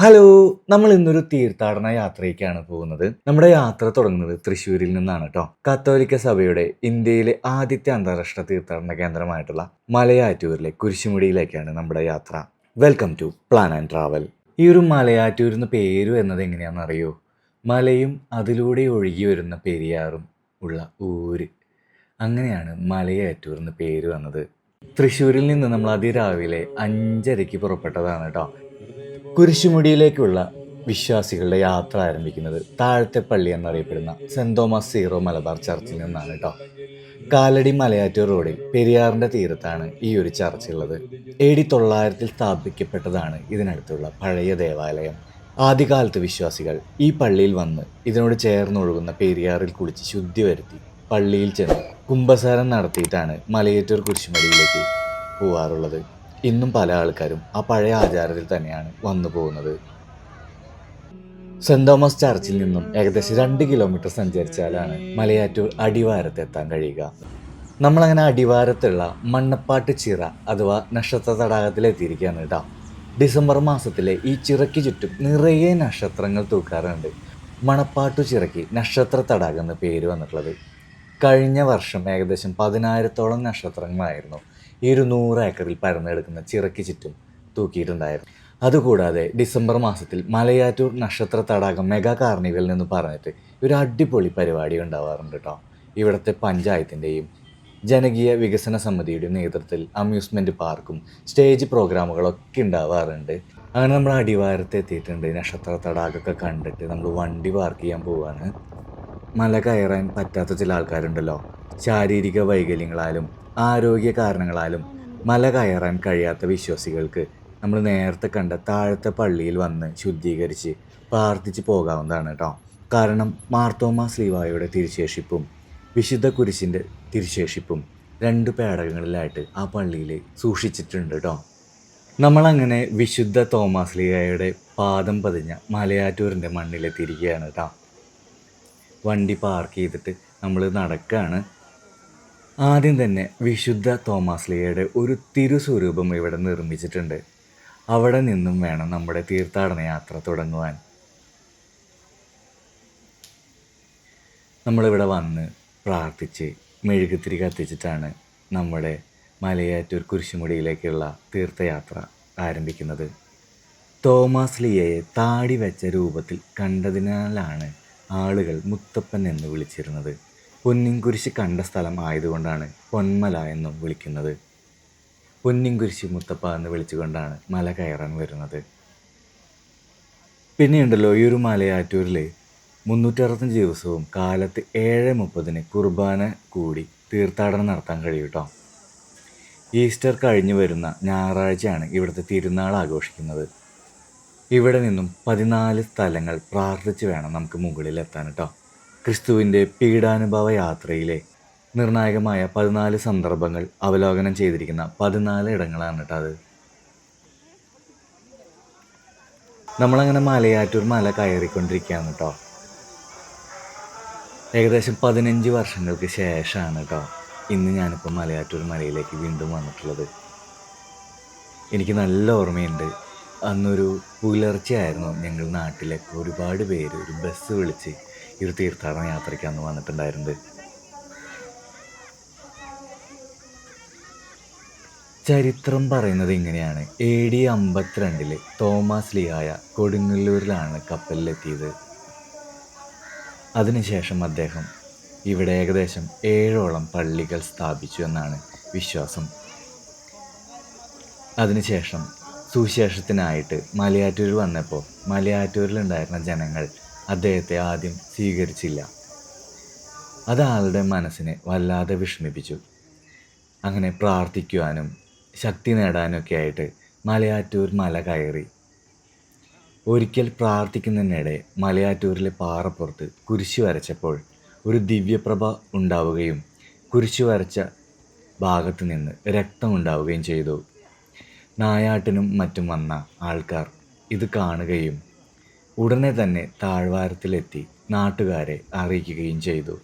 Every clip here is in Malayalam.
ഹലോ നമ്മൾ ഇന്നൊരു തീർത്ഥാടന യാത്രയ്ക്കാണ് പോകുന്നത്. നമ്മുടെ യാത്ര തുടങ്ങുന്നത് തൃശ്ശൂരിൽ നിന്നാണ് കേട്ടോ കത്തോലിക്ക സഭയുടെ ഇന്ത്യയിലെ ആദ്യത്തെ അന്താരാഷ്ട്ര തീർത്ഥാടന കേന്ദ്രമായിട്ടുള്ള മലയാറ്റൂരിലെ കുരിശുമുടിയിലേക്കാണ് നമ്മുടെ യാത്ര. Welcome to plan and travel ഈ ഒരു മലയാറ്റൂർ എന്ന പേര് എന്നത് എങ്ങനെയാണെന്നറിയോ? മലയും അതിലൂടെ ഒഴുകി വരുന്ന പെരിയാറും ഉള്ള ഊര്. അങ്ങനെയാണ് മലയാറ്റൂർ എന്ന് പേര് വന്നത്. തൃശ്ശൂരിൽ നിന്ന് നമ്മൾ അതിരാവിലെ അഞ്ചരയ്ക്ക് പുറപ്പെട്ടതാണ് കേട്ടോ കുരിശുമുടിയിലേക്കുള്ള വിശ്വാസികളുടെ യാത്ര ആരംഭിക്കുന്നത് താഴത്തെ പള്ളി എന്നറിയപ്പെടുന്ന സെന്റ് തോമസ് സീറോ മലബാർ ചർച്ചിൽ നിന്നാണ് കേട്ടോ കാലടി മലയാറ്റൂർ റോഡിൽ പെരിയാറിന്റെ തീരത്താണ് ഈ ഒരു ചർച്ച് ഉള്ളത് എ ഡി തൊള്ളായിരത്തിൽ സ്ഥാപിക്കപ്പെട്ടതാണ് ഇതിനടുത്തുള്ള പഴയ ദേവാലയം. ആദ്യകാലത്ത് വിശ്വാസികൾ ഈ പള്ളിയിൽ വന്ന് ഇതിനോട് ചേർന്നൊഴുകുന്ന പെരിയാറിൽ കുളിച്ച് ശുദ്ധി വരുത്തി പള്ളിയിൽ ചെന്ന് കുംഭസാരം നടത്തിയിട്ടാണ് മലയേറ്റൂർ കുരിശുമടിയിലേക്ക് പോവാറുള്ളത്. ഇന്നും പല ആൾക്കാരും ആ പഴയ ആചാരത്തിൽ തന്നെയാണ് വന്നു പോകുന്നത്. സെന്റ് തോമസ് ചർച്ചിൽ നിന്നും ഏകദേശം രണ്ട് കിലോമീറ്റർ സഞ്ചരിച്ചാലാണ് മലയാറ്റൂർ അടിവാരത്തെത്താൻ കഴിയുക. നമ്മളങ്ങനെ അടിവാരത്തുള്ള മണ്ണപ്പാട്ട് ചിറ അഥവാ നക്ഷത്ര തടാകത്തിലെത്തിയിരിക്കുകയാണ് കേട്ടോ ഡിസംബർ മാസത്തിലെ ഈ ചിറയ്ക്ക് ചുറ്റും നിറയെ നക്ഷത്രങ്ങൾ തൂക്കാറുണ്ട്. മണപ്പാട്ടു ചിറയ്ക്ക് നക്ഷത്ര തടാകം എന്ന് പേര് വന്നിട്ടുള്ളത്. കഴിഞ്ഞ വർഷം ഏകദേശം പതിനായിരത്തോളം നക്ഷത്രങ്ങളായിരുന്നു. ഈ ഒരു നൂറ് ഏക്കറിൽ പരന്നെടുക്കുന്ന ചിറയ്ക്ക് ചുറ്റും തൂക്കിയിട്ടുണ്ടായിരുന്നു. അതുകൂടാതെ ഡിസംബർ മാസത്തിൽ മലയാറ്റൂർ നക്ഷത്ര തടാകം മെഗാ കാർണിവൽ എന്ന് പറഞ്ഞിട്ട് ഒരു അടിപൊളി പരിപാടി ഉണ്ടാവാറുണ്ട് കേട്ടോ ഇവിടുത്തെ പഞ്ചായത്തിന്റെയും ജനകീയ വികസന സമിതിയുടെയും നേതൃത്വത്തിൽ അമ്യൂസ്മെന്റ് പാർക്കും സ്റ്റേജ് പ്രോഗ്രാമുകളൊക്കെ ഉണ്ടാവാറുണ്ട്. അങ്ങനെ നമ്മൾ അടിവാരത്ത് എത്തിയിട്ടുണ്ട്. നക്ഷത്ര തടാകമൊക്കെ കണ്ടിട്ട് നമ്മൾ വണ്ടി പാർക്ക് ചെയ്യാൻ പോവാണ്. മല കയറാൻ പറ്റാത്ത ചില ആൾക്കാരുണ്ടല്ലോ. ശാരീരിക വൈകല്യങ്ങളാലും ആരോഗ്യ കാരണങ്ങളാലും മല കയറാൻ കഴിയാത്ത വിശ്വാസികൾക്ക് നമ്മൾ നേരത്തെ കണ്ട താഴത്തെ പള്ളിയിൽ വന്ന് ശുദ്ധീകരിച്ച് പ്രാർത്ഥിച്ച് പോകാവുന്നതാണ് കേട്ടോ കാരണം മാർത്തോമ ശ്രീവായുടെ തിരുശേഷിപ്പും വിശുദ്ധ കുരിശിന്റെ തിരുശേഷിപ്പും രണ്ട് പേടകങ്ങളിലായിട്ട് ആ പള്ളിയിൽ സൂക്ഷിച്ചിട്ടുണ്ട് കേട്ടോ നമ്മളങ്ങനെ വിശുദ്ധ തോമാസ് ലീഗയുടെ പാദം പതിഞ്ഞ മലയാറ്റൂരിന്റെ മണ്ണിലെത്തിയിരിക്കുകയാണ് കേട്ടോ വണ്ടി പാർക്ക് ചെയ്തിട്ട് നമ്മൾ നടക്കുകയാണ്. ആദ്യം തന്നെ വിശുദ്ധ തോമാസ് ലിയയുടെ ഒരു തിരുസ്വരൂപം ഇവിടെ നിർമ്മിച്ചിട്ടുണ്ട്. അവിടെ നിന്നും വേണം നമ്മുടെ തീർത്ഥാടന യാത്ര തുടങ്ങുവാൻ. നമ്മളിവിടെ വന്ന് പ്രാർത്ഥിച്ച് മെഴുകുത്തിരി കത്തിച്ചിട്ടാണ് നമ്മുടെ മലയാറ്റൂർ കുരിശുമുടിയിലേക്കുള്ള തീർത്ഥയാത്ര ആരംഭിക്കുന്നത്. തോമാസ് ലിയയെ താടി വെച്ച രൂപത്തിൽ കണ്ടതിനാലാണ് ആളുകൾ മുത്തപ്പൻ എന്ന് വിളിച്ചിരുന്നത്. പൊന്നിൻകുരിശ് കണ്ട സ്ഥലം ആയതുകൊണ്ടാണ് പൊന്മല എന്നും വിളിക്കുന്നത്. പൊന്നിൻകുരിശി മുത്തപ്പ എന്ന് വിളിച്ചുകൊണ്ടാണ് മല കയറാൻ വരുന്നത്. പിന്നെയുണ്ടല്ലോ ഈ ഒരു മലയാറ്റൂരിൽ മുന്നൂറ്ററുപത്തഞ്ച് ദിവസവും കാലത്ത് ഏഴ് മുപ്പതിന് കുർബാന കൂടി തീർത്ഥാടനം നടത്താൻ കഴിയും കേട്ടോ ഈസ്റ്റർ കഴിഞ്ഞു വരുന്ന ഞായറാഴ്ചയാണ് ഇവിടുത്തെ തിരുനാൾ ആഘോഷിക്കുന്നത്. ഇവിടെ നിന്നും പതിനാല് സ്ഥലങ്ങൾ പ്രാർത്ഥിച്ച് വേണം നമുക്ക് മുകളിലെത്താൻ കേട്ടോ ക്രിസ്തുവിന്റെ പീഡാനുഭവ യാത്രയിലെ നിർണായകമായ പതിനാല് സന്ദർഭങ്ങൾ അവലോകനം ചെയ്തിരിക്കുന്ന പതിനാല് ഇടങ്ങളാണ് കേട്ടോ അത്. നമ്മളങ്ങനെ മലയാറ്റൂർ മല കയറിക്കൊണ്ടിരിക്കുകയാണ് കേട്ടോ ഏകദേശം പതിനഞ്ച് വർഷങ്ങൾക്ക് ശേഷമാണ് കേട്ടോ ഇന്ന് ഞാനിപ്പോൾ മലയാറ്റൂർ മലയിലേക്ക് വീണ്ടും വന്നിട്ടുള്ളത്. എനിക്ക് നല്ല ഓർമ്മയുണ്ട്. അന്നൊരു പുലർച്ചയായിരുന്നു ഞങ്ങൾ നാട്ടിലേക്ക് ഒരുപാട് പേര് ഒരു ബസ് വിളിച്ച് ഒരു തീർത്ഥാടന യാത്രയ്ക്ക് അന്ന് വന്നിട്ടുണ്ടായിരുന്നത്. ചരിത്രം പറയുന്നത് ഇങ്ങനെയാണ്. എ ഡി അമ്പത്തിരണ്ടിൽ തോമസ് ലിയായ കൊടുങ്ങല്ലൂരിലാണ് കപ്പലിലെത്തിയത്. അതിനുശേഷം അദ്ദേഹം ഇവിടെ ഏകദേശം ഏഴോളം പള്ളികൾ സ്ഥാപിച്ചു എന്നാണ് വിശ്വാസം. അതിനുശേഷം സുവിശേഷത്തിനായിട്ട് മലയാറ്റൂർ വന്നപ്പോൾ മലയാറ്റൂരിലുണ്ടായിരുന്ന ജനങ്ങൾ അദ്ദേഹത്തെ ആദ്യം സ്വീകരിച്ചില്ല. അത് ആളുടെ മനസ്സിനെ വല്ലാതെ വിഷമിപ്പിച്ചു. അങ്ങനെ പ്രാർത്ഥിക്കുവാനും ശക്തി നേടാനൊക്കെ ആയിട്ട് മലയാറ്റൂർ മല കയറി. ഒരിക്കൽ പ്രാർത്ഥിക്കുന്നതിനിടെ മലയാറ്റൂരിലെ പാറപ്പുറത്ത് കുരിശ് വരച്ചപ്പോൾ ഒരു ദിവ്യപ്രഭ ഉണ്ടാവുകയും കുരിശു വരച്ച ഭാഗത്ത് നിന്ന് രക്തം ഉണ്ടാവുകയും ചെയ്തു. നായാട്ടിനും മറ്റും വന്ന ആൾക്കാർ ഇത് കാണുകയും ഉടനെ തന്നെ താഴ്വാരത്തിലെത്തി നാട്ടുകാരെ അറിയിക്കുകയും ചെയ്തു.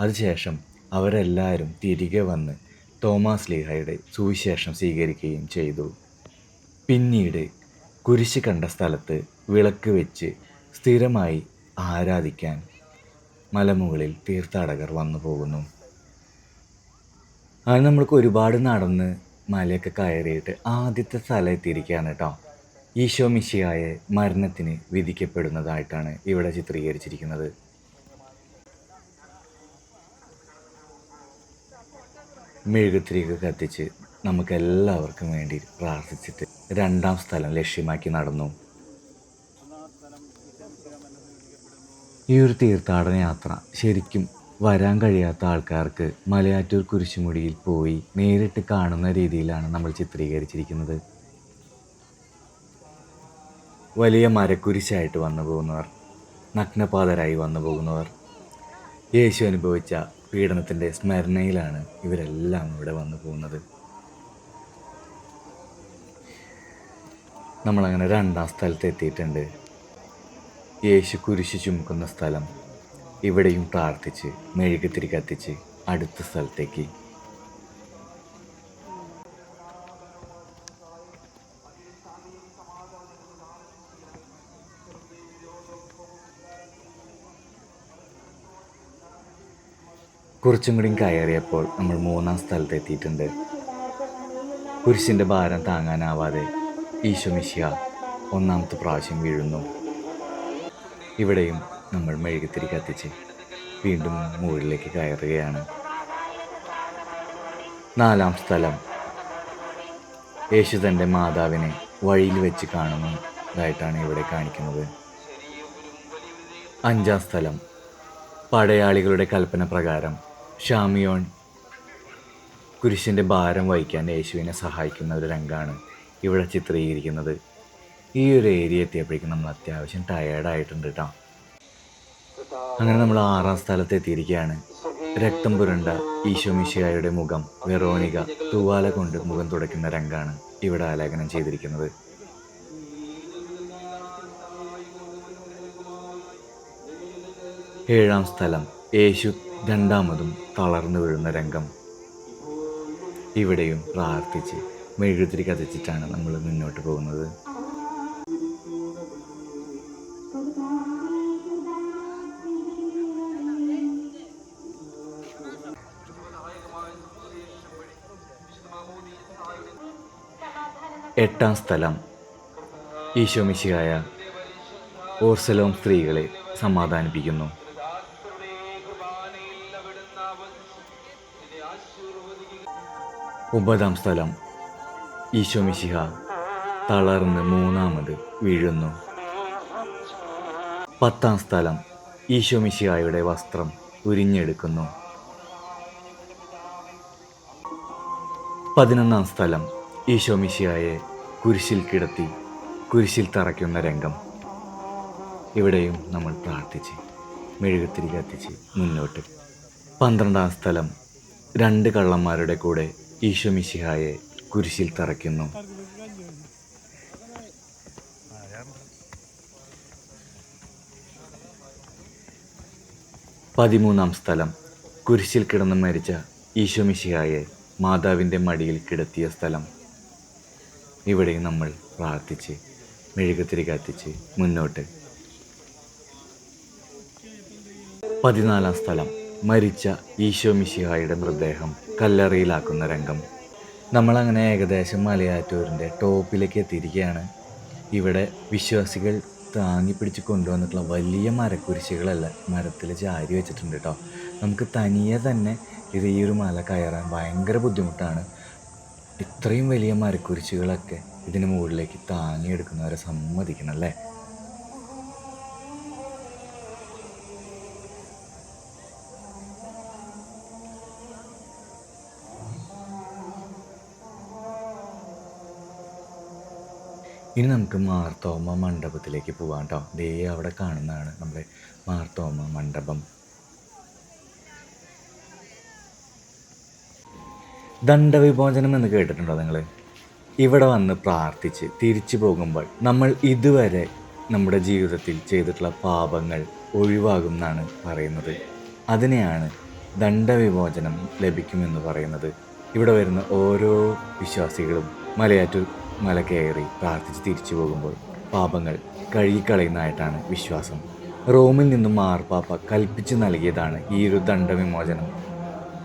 അതിനുശേഷം അവരെല്ലാവരും തിരികെ വന്ന് തോമാസ് ലീഹയുടെ സുവിശേഷം സ്വീകരിക്കുകയും ചെയ്തു. പിന്നീട് കുരിശ് കണ്ട സ്ഥലത്ത് വിളക്ക് വെച്ച് സ്ഥിരമായി ആരാധിക്കാൻ മലമുകളിൽ തീർത്ഥാടകർ വന്നു പോകുന്നു. അത് നമ്മൾക്ക് ഒരുപാട് നടന്ന് മലയൊക്കെ കയറിയിട്ട് ആദ്യത്തെ സ്ഥലം എത്തിയിരിക്കുകയാണ് കേട്ടോ. ഈശോ മിശിയായെ മരണത്തിന് വിധിക്കപ്പെടുന്നതായിട്ടാണ് ഇവിടെ ചിത്രീകരിച്ചിരിക്കുന്നത്. മെഴുകുത്തിരിക്ക് കത്തിച്ച് നമുക്ക് എല്ലാവർക്കും വേണ്ടി പ്രാർത്ഥിച്ചിട്ട് രണ്ടാം സ്ഥലം ലക്ഷ്യമാക്കി നടന്നു. ഈ ഒരു തീർത്ഥാടന യാത്ര ശരിക്കും വരാൻ കഴിയാത്ത ആൾക്കാർക്ക് മലയാറ്റൂർ കുരിശുമുടിയിൽ പോയി നേരിട്ട് കാണുന്ന രീതിയിലാണ് നമ്മൾ ചിത്രീകരിച്ചിരിക്കുന്നത്. വലിയ മരക്കുരിശായിട്ട് വന്നു പോകുന്നവർ നഗ്നപാതരായി വന്നു പോകുന്നവർ. യേശു അനുഭവിച്ച പീഡനത്തിന്റെ സ്മരണയിലാണ് ഇവരെല്ലാം ഇവിടെ വന്നു പോകുന്നത്. നമ്മളങ്ങനെ രണ്ടാം സ്ഥലത്ത് എത്തിയിട്ടുണ്ട്. യേശു കുരിശ് ചുമക്കുന്ന സ്ഥലം ഇവിടെയും പ്രാർത്ഥിച്ച് മെഴുകുതിരി കത്തിച്ച് അടുത്ത സ്ഥലത്തേക്ക് കുറച്ചും കൂടി കയറിയപ്പോൾ നമ്മൾ മൂന്നാം സ്ഥലത്ത് എത്തിയിട്ടുണ്ട് കുരിശിന്റെ ഭാരം താങ്ങാനാവാതെ ഈശോ മിശിഹ ഒന്നാമത്തെ പ്രാവശ്യം വീഴുന്നു. ഇവിടെയും നമ്മൾ മെഴുകുതിരി കത്തിച്ച് വീണ്ടും മുകളിലേക്ക് കയറുകയാണ്. നാലാം സ്ഥലം. യേശു തന്റെ മാതാവിനെ വഴിയിൽ വെച്ച് കാണുന്നതായിട്ടാണ് ഇവിടെ കാണിക്കുന്നത്. അഞ്ചാം സ്ഥലം. പടയാളികളുടെ കൽപ്പന പ്രകാരം ഷാമിയോൺ കുരിശിന്റെ ഭാരം വഹിക്കാൻ യേശുവിനെ സഹായിക്കുന്ന ഒരു രംഗമാണ് ഇവിടെ ചിത്രീകരിക്കുന്നത്. ഈ ഒരു ഏരിയ എത്തിയപ്പോഴേക്കും നമ്മൾ അത്യാവശ്യം ടയേർഡായിട്ടുണ്ട് കേട്ടോ അങ്ങനെ നമ്മൾ ആറാം സ്ഥലത്ത് എത്തിയിരിക്കുകയാണ്. രക്തം പുരണ്ട ഈശോമിശിയായുടെ മുഖം വെറോണിക തൂവാല കൊണ്ട് മുഖം തുടയ്ക്കുന്ന രംഗാണ് ഇവിടെ ആലേഖനം ചെയ്തിരിക്കുന്നത്. ഏഴാം സ്ഥലം യേശു രണ്ടാമതും തളർന്നു വീഴുന്ന രംഗം. ഇവിടെയും പ്രാർത്ഥിച്ച് മെഴുകുതിരി കത്തിച്ചിട്ടാണ് നമ്മൾ മുന്നോട്ട് പോകുന്നത്. എട്ടാം സ്ഥലം. ഈശോമിശിയായ ഓർസലോം സ്ത്രീകളെ സമാധാനിപ്പിക്കുന്നു. ഒമ്പതാം സ്ഥലം. ഈശോമിശിഹ തളർന്ന് മൂന്നാമത് വീഴുന്നു. പത്താം സ്ഥലം ഈശോമിശിഹായുടെ വസ്ത്രം ഉരിഞ്ഞെടുക്കുന്നു. പതിനൊന്നാം സ്ഥലം ഈശോമിശിഹായെ കുരിശിൽ കിടത്തി കുരിശിൽ തറയ്ക്കുന്ന രംഗം. ഇവിടെയും നമ്മൾ പ്രാർത്ഥിച്ച് മെഴുകുത്തിരി കത്തിച്ച് മുന്നോട്ട്. പന്ത്രണ്ടാം സ്ഥലം രണ്ട് കള്ളന്മാരുടെ കൂടെ ഈശോ മിശിഹായെ കുരിശിൽ തറയ്ക്കുന്നു. പതിമൂന്നാം സ്ഥലം. കുരിശിൽ കിടന്ന് മരിച്ച ഈശോ മിശിഹായെ മാതാവിന്റെ മടിയിൽ കിടത്തിയ സ്ഥലം. ഇവിടെ നമ്മൾ പ്രാർത്ഥിച്ച് മെഴുകുതിരി കത്തിച്ച് മുന്നോട്ട്. പതിനാലാം സ്ഥലം. മരിച്ച ഈശോ മിശിഹായുടെ മൃതദേഹം കല്ലറയിലാക്കുന്ന രംഗം. നമ്മളങ്ങനെ ഏകദേശം മലയാറ്റൂരിന്റെ ടോപ്പിലേക്ക് എത്തിയിരിക്കുകയാണ്. ഇവിടെ വിശ്വാസികൾ താങ്ങി പിടിച്ച് കൊണ്ടുവന്നിട്ടുള്ള വലിയ മരക്കുരിശികളല്ല മരത്തിൽ ചാരി വെച്ചിട്ടുണ്ട് കേട്ടോ നമുക്ക് തനിയെ തന്നെ ഇത് ഈ ഒരു മല കയറാൻ ഭയങ്കര ബുദ്ധിമുട്ടാണ്. ഇത്രയും വലിയ മരക്കുരിശികളൊക്കെ ഇതിന് മുകളിലേക്ക് താങ്ങിയെടുക്കുന്നവരെ സമ്മതിക്കണം അല്ലേ? ഇനി നമുക്ക് മാർത്തോമ മണ്ഡപത്തിലേക്ക് പോവാം കേട്ടോ ദേ അവിടെ കാണുന്നതാണ് നമ്മുടെ മാർത്തോമ മണ്ഡപം. ദണ്ഡവിമോചനം എന്ന് കേട്ടിട്ടുണ്ടോ നിങ്ങൾ ഇവിടെ വന്ന് പ്രാർത്ഥിച്ച് തിരിച്ചു പോകുമ്പോൾ നമ്മൾ ഇതുവരെ നമ്മുടെ ജീവിതത്തിൽ ചെയ്തിട്ടുള്ള പാപങ്ങൾ ഒഴിവാകും എന്നാണ് പറയുന്നത്. അതിനെയാണ് ദണ്ഡവിമോചനം ലഭിക്കുമെന്ന് പറയുന്നത്. ഇവിടെ വരുന്ന ഓരോ വിശ്വാസികളും മലയാറ്റൂർ മല കയറി പ്രാർത്ഥിച്ച് തിരിച്ചു പോകുമ്പോൾ പാപങ്ങൾ കഴുകിക്കളയുന്നതായിട്ടാണ് വിശ്വാസം. റോമിൽ നിന്നും മാർപ്പാപ്പ കൽപ്പിച്ചു നൽകിയതാണ് ഈ ഒരു ദണ്ഡവിമോചനം.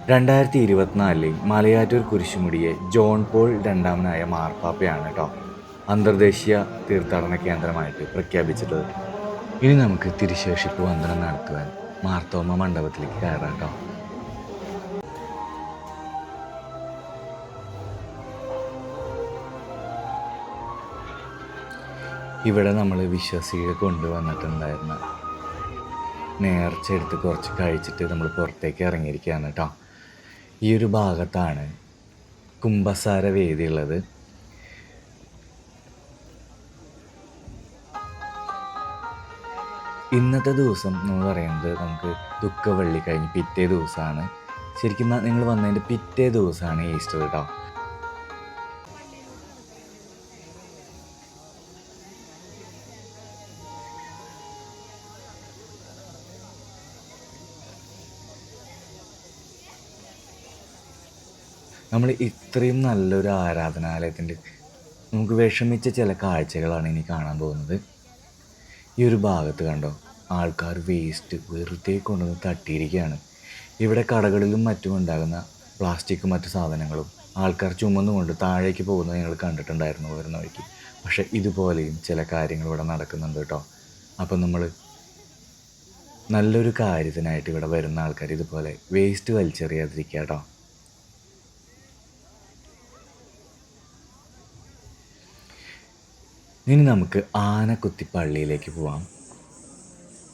രണ്ടായിരത്തി ഇരുപത്തിനാലിൽ മലയാറ്റൂർ കുരിശുമുടിയെ ജോൺ പോൾ രണ്ടാമനായ മാർപ്പാപ്പയാണ് കേട്ടോ അന്തർദേശീയ തീർത്ഥാടന കേന്ദ്രമായിട്ട് പ്രഖ്യാപിച്ചിട്ടത് ഇനി നമുക്ക് തിരുശേഷിപ്പ് വന്ദനം നടത്തുവാൻ മാർത്തോമ മണ്ഡപത്തിലേക്ക് കയറാം കേട്ടോ ഇവിടെ നമ്മൾ വിശ്വാസികൾ കൊണ്ടുവന്നിട്ടുണ്ടായിരുന്ന. നേർച്ച എടുത്ത് കുറച്ച് കഴിച്ചിട്ട് നമ്മൾ പുറത്തേക്ക് ഇറങ്ങിയിരിക്കുകയാണ് കേട്ടോ. ഈ ഒരു ഭാഗത്താണ് കുംഭസാര വേദി ഉള്ളത്. ഇന്നത്തെ ദിവസം എന്ന് പറയുന്നത് നമുക്ക് ദുഃഖവള്ളി കഴിഞ്ഞ് പിറ്റേ ദിവസമാണ്. ശരിക്കും നിങ്ങൾ വന്നതിന്റെ പിറ്റേ ദിവസമാണ് ഈസ്റ്റർ കേട്ടോ. നമ്മൾ ഇത്രയും നല്ലൊരു ആരാധനാലയത്തിന്റെ നമുക്ക് വിഷമിച്ച ചില കാഴ്ചകളാണ് ഇനി കാണാൻ പോകുന്നത്. ഈ ഒരു ഭാഗത്ത് കണ്ടോ ആൾക്കാർ വേസ്റ്റ് വെറുതെ കൊണ്ടുവന്ന് തട്ടിയിരിക്കുകയാണ്. ഇവിടെ കടകളിലും മറ്റും ഉണ്ടാകുന്ന പ്ലാസ്റ്റിക്കും മറ്റു സാധനങ്ങളും ആൾക്കാർ ചുമന്നുകൊണ്ട് താഴേക്ക് പോകുന്നത് ഞങ്ങൾ കണ്ടിട്ടുണ്ടായിരുന്നു വരുന്ന വഴിക്ക്. പക്ഷേ ഇതുപോലെയും ചില കാര്യങ്ങൾ ഇവിടെ നടക്കുന്നുണ്ട് കേട്ടോ. അപ്പം നമ്മൾ നല്ലൊരു കാര്യത്തിനായിട്ട് ഇവിടെ വരുന്ന ആൾക്കാർ ഇതുപോലെ വേസ്റ്റ് വലിച്ചെറിയാതിരിക്കുക കേട്ടോ. ഇനി നമുക്ക് ആനക്കുത്തി പള്ളിയിലേക്ക് പോവാം.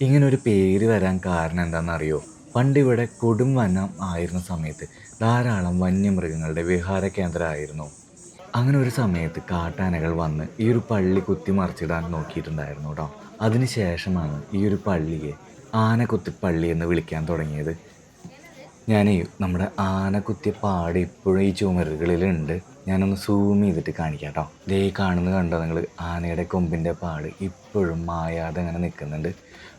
ഇങ്ങനൊരു പേര് വരാൻ കാരണം എന്താണെന്നറിയോ? പണ്ട് ഇവിടെ കൊടും വനം ആയിരുന്ന സമയത്ത് ധാരാളം വന്യമൃഗങ്ങളുടെ വിഹാര കേന്ദ്രമായിരുന്നു. അങ്ങനെ ഒരു സമയത്ത് കാട്ടാനകൾ വന്ന് ഈ ഒരു പള്ളി കുത്തി മറിച്ചിടാൻ നോക്കിയിട്ടുണ്ടായിരുന്നു കേട്ടോ അതിനുശേഷമാണ് ഈ ഒരു പള്ളിയെ ആനക്കുത്തി പള്ളി എന്ന് വിളിക്കാൻ തുടങ്ങിയത്. ഞാനേ നമ്മുടെ ആനക്കുത്തിയ പാട് ഇപ്പോഴും ഈ ചുമരുകളിലുണ്ട്. ഞാനൊന്ന് സൂം ചെയ്തിട്ട് കാണിക്കാം കേട്ടോ ദേ കാണുന്നത് കണ്ടോ നിങ്ങൾ ആനയുടെ കൊമ്പിന്റെ പാട്. ഇപ്പോഴും മായാതെ അങ്ങനെ നിൽക്കുന്നുണ്ട്.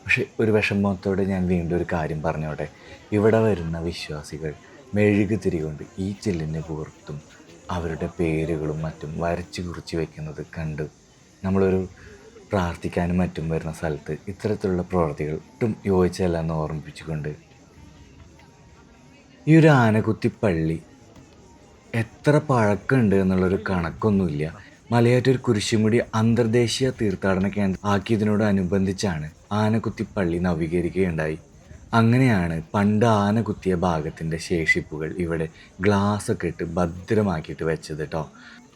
പക്ഷെ ഒരു വിഷമത്തോടെ ഞാൻ വീണ്ടും ഒരു കാര്യം പറഞ്ഞോട്ടെ. ഇവിടെ വരുന്ന വിശ്വാസികൾ മെഴുകുതിരികൊണ്ട് ഈ ചില്ലിന്റെ പുറത്തും അവരുടെ പേരുകളും മറ്റും വരച്ച് കുറിച്ച് വെക്കുന്നത് കണ്ട് നമ്മളൊരു പ്രാർത്ഥിക്കാനും മറ്റും വരുന്ന സ്ഥലത്ത് ഇത്തരത്തിലുള്ള പ്രവർത്തികൾ ഒട്ടും യോജിച്ചല്ല എന്ന് ഓർമ്മിപ്പിച്ചുകൊണ്ട് ഈ ഒരു ആനകുത്തി പള്ളി എത്ര പഴക്കമുണ്ട് എന്നുള്ളൊരു കണക്കൊന്നുമില്ല. മലയാറ്റൂർ കുരിശുമുടി അന്തർദേശീയ തീർത്ഥാടന കേന്ദ്രം ആക്കിയതിനോടനുബന്ധിച്ചാണ് ആനക്കുത്തിപ്പള്ളി പള്ളി നവീകരിക്കുകയുണ്ടായി. അങ്ങനെയാണ് പണ്ട് ആന കുത്തിയ ഭാഗത്തിന്റെ ശേഷിപ്പുകൾ ഇവിടെ ഗ്ലാസ് ഒക്കെ ഇട്ട് ഭദ്രമാക്കിയിട്ട് വെച്ചത് കേട്ടോ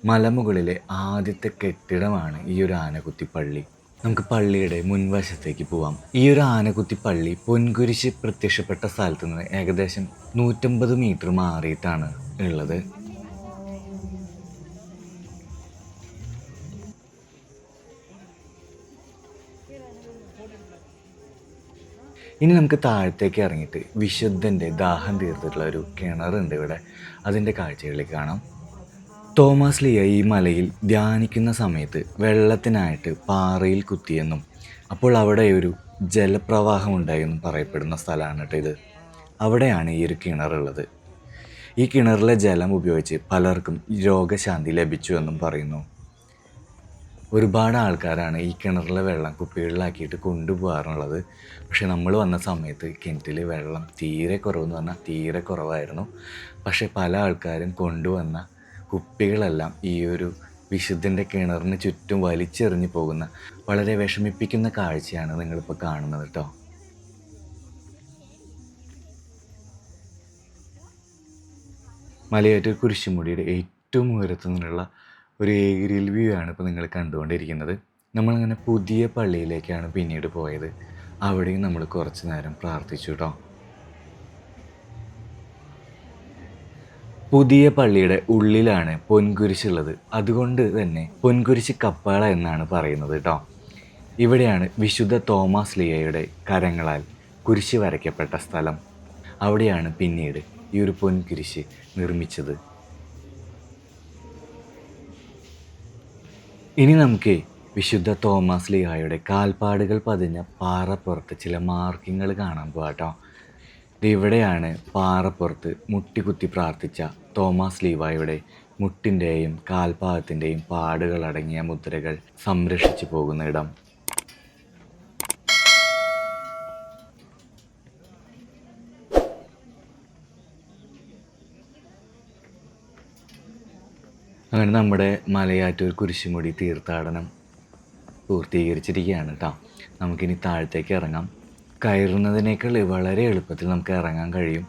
മലമുകളിലെ ആദ്യത്തെ കെട്ടിടമാണ് ഈ ഒരു ആനകുത്തി പള്ളി. നമുക്ക് പള്ളിയുടെ മുൻവശത്തേക്ക് പോവാം. ഈ ഒരു ആനകുത്തി പള്ളി പൊൻകുരിശ് പ്രത്യക്ഷപ്പെട്ട സ്ഥലത്ത് നിന്ന് ഏകദേശം നൂറ്റമ്പത് മീറ്റർ മാറിയിട്ടാണ് ഉള്ളത്. ഇനി നമുക്ക് താഴത്തേക്ക് ഇറങ്ങിയിട്ട് വിശുദ്ധന്റെ ദാഹം തീർത്തിട്ടുള്ള ഒരു കിണറുണ്ട് ഇവിടെ. അതിന്റെ കാഴ്ചകളിലേക്ക് കാണാം. തോമസ് ലിയ ഈ മലയിൽ ധ്യാനിക്കുന്ന സമയത്ത് വെള്ളത്തിനായിട്ട് പാറയിൽ കുത്തിയെന്നും അപ്പോൾ അവിടെ ഒരു ജലപ്രവാഹം ഉണ്ടായെന്നും പറയപ്പെടുന്ന സ്ഥലമാണ് കേട്ടോ ഇത്. അവിടെയാണ് ഈ ഒരു കിണറുള്ളത് ഈ കിണറിലെ ജലം ഉപയോഗിച്ച് പലർക്കും രോഗശാന്തി ലഭിച്ചു എന്നും പറയുന്നു. ഒരുപാട് ആൾക്കാരാണ് ഈ കിണറിലെ വെള്ളം കുപ്പികളിലാക്കിയിട്ട് കൊണ്ടുപോകാറുള്ളത്. പക്ഷെ നമ്മൾ വന്ന സമയത്ത് കിണറ്റിൽ വെള്ളം തീരെ കുറവെന്ന് പറഞ്ഞാൽ തീരെ കുറവായിരുന്നു. പക്ഷെ പല ആൾക്കാരും കൊണ്ടുവന്ന കുപ്പികളെല്ലാം ഈ ഒരു വിശുദ്ധന്റെ കിണറിന് ചുറ്റും വലിച്ചെറിഞ്ഞു പോകുന്ന വളരെ വിഷമിപ്പിക്കുന്ന കാഴ്ചയാണ് നിങ്ങളിപ്പോൾ കാണുന്നത് കേട്ടോ. മലയാറ്റൂർ കുരിശുമുടിയുടെ ഏറ്റവും ഉയരത്തു നിന്നുള്ള ഒരു ഏരിയൽ വ്യൂ ആണ് ഇപ്പോൾ നിങ്ങൾ കണ്ടുകൊണ്ടിരിക്കുന്നത്. നമ്മളങ്ങനെ പുതിയ പള്ളിയിലേക്കാണ് പിന്നീട് പോയത്. അവിടെയും നമ്മൾ കുറച്ച് നേരം പ്രാർത്ഥിച്ചു കേട്ടോ പുതിയ പള്ളിയുടെ ഉള്ളിലാണ് പൊൻകുരിശുള്ളത് അതുകൊണ്ട് തന്നെ പൊൻകുരിശ് കപ്പാള എന്നാണ് പറയുന്നത് കേട്ടോ ഇവിടെയാണ് വിശുദ്ധ തോമസ് ലിയയുടെ കരങ്ങളാൽ കുരിശ് വരയ്ക്കപ്പെട്ട സ്ഥലം. അവിടെയാണ് പിന്നീട് ഈ ഒരു പൊൻകുരിശ് നിർമ്മിച്ചത്. ഇനി നമുക്ക് വിശുദ്ധ തോമസ് ലിഹായുടെ കാൽപ്പാടുകൾ പതിഞ്ഞ പാറപ്പുറത്ത് ചില മാർക്കിങ്ങൾ കാണാൻ പോകാട്ടോ ഇവിടെയാണ് പാറപ്പുറത്ത് മുട്ടിക്കുത്തി പ്രാർത്ഥിച്ച തോമസ് ലീവായുടെ മുട്ടിന്റെയും കാൽപാദത്തിന്റെയും പാടുകളടങ്ങിയ മുദ്രകൾ സംരക്ഷിച്ചു പോകുന്ന ഇടം. അങ്ങനെ നമ്മുടെ മലയാറ്റൂർ കുരിശുമുടി തീർത്ഥാടനം പൂർത്തീകരിച്ചിരിക്കുകയാണ് കേട്ടോ. നമുക്കിനി താഴത്തേക്ക് ഇറങ്ങാം. കയറുന്നതിനേക്കാൾ വളരെ എളുപ്പത്തിൽ നമുക്ക് ഇറങ്ങാൻ കഴിയും.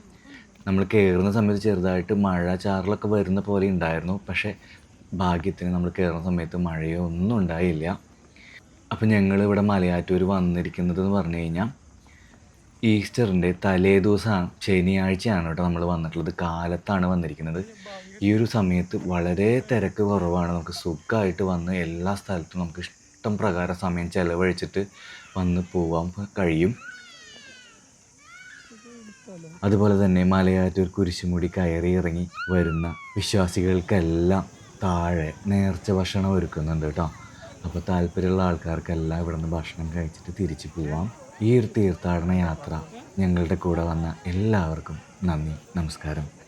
നമ്മൾ കയറുന്ന സമയത്ത് ചെറുതായിട്ട് മഴ ചാറലൊക്കെ വരുന്ന പോലെ ഉണ്ടായിരുന്നു. പക്ഷേ ഭാഗ്യത്തിന് നമ്മൾ കയറുന്ന സമയത്ത് മഴയോ ഒന്നും ഉണ്ടായില്ല. അപ്പം ഞങ്ങൾ ഇവിടെ മലയാറ്റൂർ വന്നിരിക്കുന്നത് എന്ന് പറഞ്ഞു കഴിഞ്ഞാൽ ഈസ്റ്ററിന്റെ തലേ ദിവസമാണ് ശനിയാഴ്ചയാണ് കേട്ടോ നമ്മൾ വന്നിട്ടുള്ളത്. കാലത്താണ് വന്നിരിക്കുന്നത്. ഈ ഒരു സമയത്ത് വളരെ തിരക്ക് കുറവാണ്. നമുക്ക് സുഖമായിട്ട് വന്ന് എല്ലാ സ്ഥലത്തും നമുക്ക് ഇഷ്ടം പ്രകാരം സമയം ചിലവഴിച്ചിട്ട് വന്ന് പോവാൻ കഴിയും. അതുപോലെ തന്നെ മലയാറ്റൂർ കുരിശുമുടി കയറി ഇറങ്ങി വരുന്ന വിശ്വാസികൾക്കെല്ലാം താഴെ നേർച്ച ഭക്ഷണം ഒരുക്കുന്നുണ്ട് കേട്ടോ. അപ്പോൾ താല്പര്യമുള്ള ആൾക്കാർക്കെല്ലാം ഇവിടെ നിന്ന് ഭക്ഷണം കഴിച്ചിട്ട് തിരിച്ചു പോവാം. ഈ ഒരു തീർത്ഥാടന യാത്ര ഞങ്ങളുടെ കൂടെ വന്ന എല്ലാവർക്കും നന്ദി നമസ്കാരം.